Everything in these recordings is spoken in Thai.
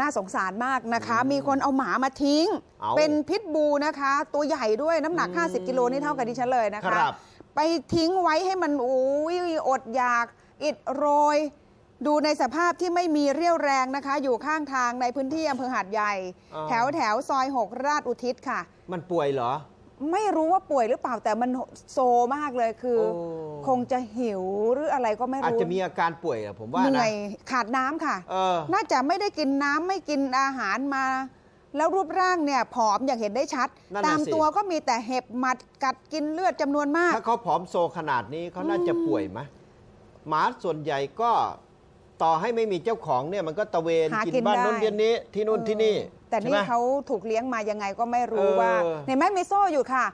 น่าสงสารมากนะคะ มีคนเอาหมามาทิ้ง เอาเป็นพิษบูนะคะ ตัวใหญ่ด้วยน้ำหนักอืม50 กิโลนี่เท่ากับดิฉันเลยนะคคะรับ ไปทิ้งไว้ให้มันโอ้ยอดอยาก อิดโรย ดูในสภาพที่ไม่มีเรี่ยวแรงนะคะ อยู่ข้างทางในพื้นที่อำเภอหาดใหญ่อ๋อแถวแถวซอย 6 ราชอุทิศค่ะ มันป่วยเหรอ ไม่รู้ว่าป่วยหรือเปล่าแต่มันโซมากเลยคือ โอ้ คงจะหิวหรืออะไรก็ไม่อาจรู้จะมีอาการป่วยอะผมว่าเหนะนื่อยขาดน้ำค่ะ เออ น่าจะไม่ได้กินน้ำไม่กินอาหารมา แล้วรูปร่างเนี่ยผอมอย่างเห็นได้ชัด นั่นน่ะตามสิ ตัวก็มีแต่เห็บหมัดกัดกินเลือดจำนวนมาก ถ้าเขาผอมโซขนาดนี้เขาน่าจะป่วยไหมหมาส่วนใหญ่ก็ต่อให้ไม่มีเจ้าของเนี่ยมันก็ตะเวนหากิกินนบ้านได้นู้นเดียนนี้ที่นู่นที่นี่ แต่นี่ใช่ไหมเขาถูกเลี้ยงมายังไงก็ไม่รู้เออ ว่าในแม่มีโซ่อยู่ค่ะ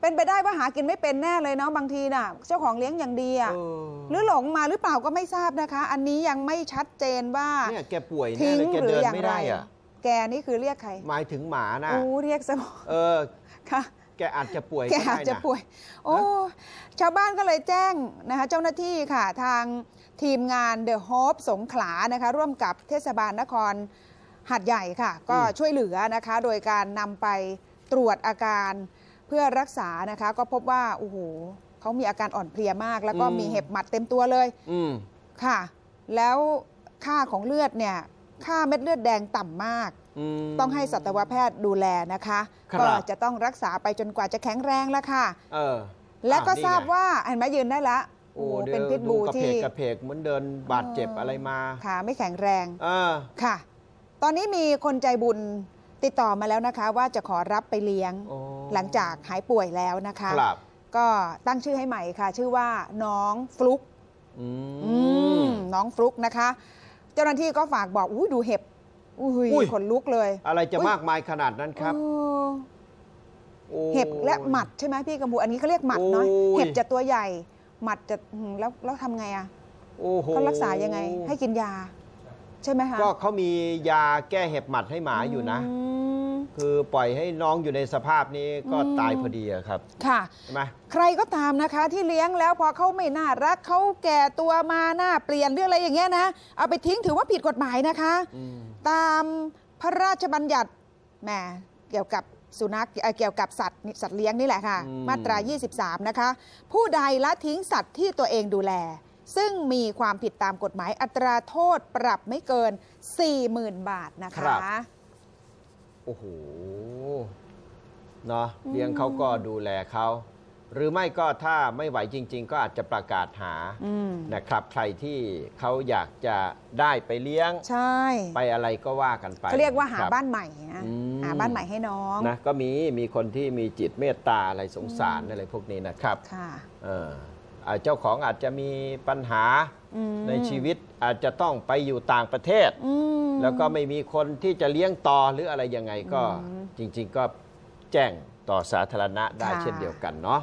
เป็นไปได้ว่าหากินไม่เป็นแน่เลยเนาะบางทีน่ะ เจ้าของเลี้ยงอย่างดีอะเออหรือหลงมาหรือเปล่าก็ไม่ทราบนะคะ อันนี้ยังไม่ชัดเจนว่า เนี่ยแกป่วยแน่ทิ้งเลยแกหรืเดิอนอย่างไม่ไร ได้อะแกนี่คือเรียกใครหมายถึงหมานะโอ้เรียกสมเออ ค่ะ แกอาจจะป่วยแกก็อาจได้จะนะ ป่วย โอ้ ชาวบ้านก็เลยแจ้งนะคะเจ้าหน้าที่ค่ะ ทางทีมงาน The Hope สงขลานะคะ ร่วมกับเทศบาลนคร หัดใหญ่ค่ะ ก็ช่วยเหลือนะคะ โดยการนำไปตรวจอาการเพื่อรักษานะคะ ก็พบว่าโอ้โหเขามีอาการอ่อนเพลียมาก แล้วก็อืมมีเห็บหมัดเต็มตัวเลยอืมค่ะ แล้วค่าของเลือดเนี่ย ค่าเม็ดเลือดแดงต่ำมากมต้องให้สัตวแพทย์ดูแลนะคะครับก็จะต้องรักษาไปจนกว่าจะแข็งแรงแล้วค่ะเออและก็อะนี่ทราบไงว่าเห็นไหมยืนได้ละโอ้โอ้ดี๋ยวเป็นพิษบูกระเพที่กกระเพกเหมือนเดินบาดเจ็บอะไรมาขาไม่แข็งแรงเออค่ะ ตอนนี้มีคนใจบุญติดต่อมาแล้วนะคะ ว่าจะขอรับไปเลี้ยงโอ้หลังจากหายป่วยแล้วนะคะครับก็ตั้งชื่อให้ใหม่ค่ะ ชื่อว่าน้องฟลุกอือืมมน้องฟลุกนะคะ เจ้าหน้าที่ก็ฝากบอกอุ้ยดูเห็บอุ้อุ้ยยขนลุกเลย อะไรจะอุ๊ยมากมายขนาดนั้นครับเออโอ้เห็บและหมัดใช่ไหมพี่กำบูอันนี้เขาเรียกหมัดเนาะโอ้ยเห็บจะตัวใหญ่ หมัดจะอืมแล้วแล้วทำไงอะโอ้โหเขารักษายังไง ให้กินยา ใช่ไหมคะก็เขามียาแก้เห็บหมัดให้หมาอยู่นะมคือปล่อยให้น้องอยู่ในสภาพนี้ก็อืม ตายพอดีอะครับค่ะ ใช่ไหม ใครก็ตามนะคะ ที่เลี้ยงแล้วพอเขาไม่น่ารักเขาแก่ตัวมาหน้าเปลี่ยนเรื่องอะไรอย่างเงี้ยนะเอาไปทิ้งถือว่าผิดกฎหมายนะคะ อืม ตามพระราชบัญญัติแหมเกี่ยวกับสุนัขเอ่อเกี่ยวกับสัตว์สัตว์เลี้ยงนี่แหละค่ะ อืม มาตรา 23 นะคะ ผู้ใดละทิ้งสัตว์ที่ตัวเองดูแล ซึ่งมีความผิดตามกฎหมายอัตราโทษปรับไม่เกิน 40,000 บาทนะคะโอ้โห เนาะเลี้ยงเขาก็ดูแลเขา หรือไม่ก็ถ้าไม่ไหวจริง ๆ ก็อาจจะประกาศหาอืมนะครับ ใครที่เขาอยากจะได้ไปเลี้ยง ใช่ไปอะไรก็ว่ากันไปเขาเรียกว่าหาค บ้านใหม่นะอืม หาบ้านใหม่ให้น้องนะก็มีมีคนที่มีจิตเมตตาอะไรสงสารอะไรพวกนี้นะครับค่ะ เอออ่า เจ้าของอาจจะมีปัญหาอืมในชีวิตอาจจะต้องไปอยู่ต่างประเทศอืมแล้วก็ไม่มีคนที่จะเลี้ยงต่อหรืออะไรยังไงก็อืมจริง ๆ ก็แจ้งต่อสาธารณะได้ค่ะเช่นเดียวกันเนาะ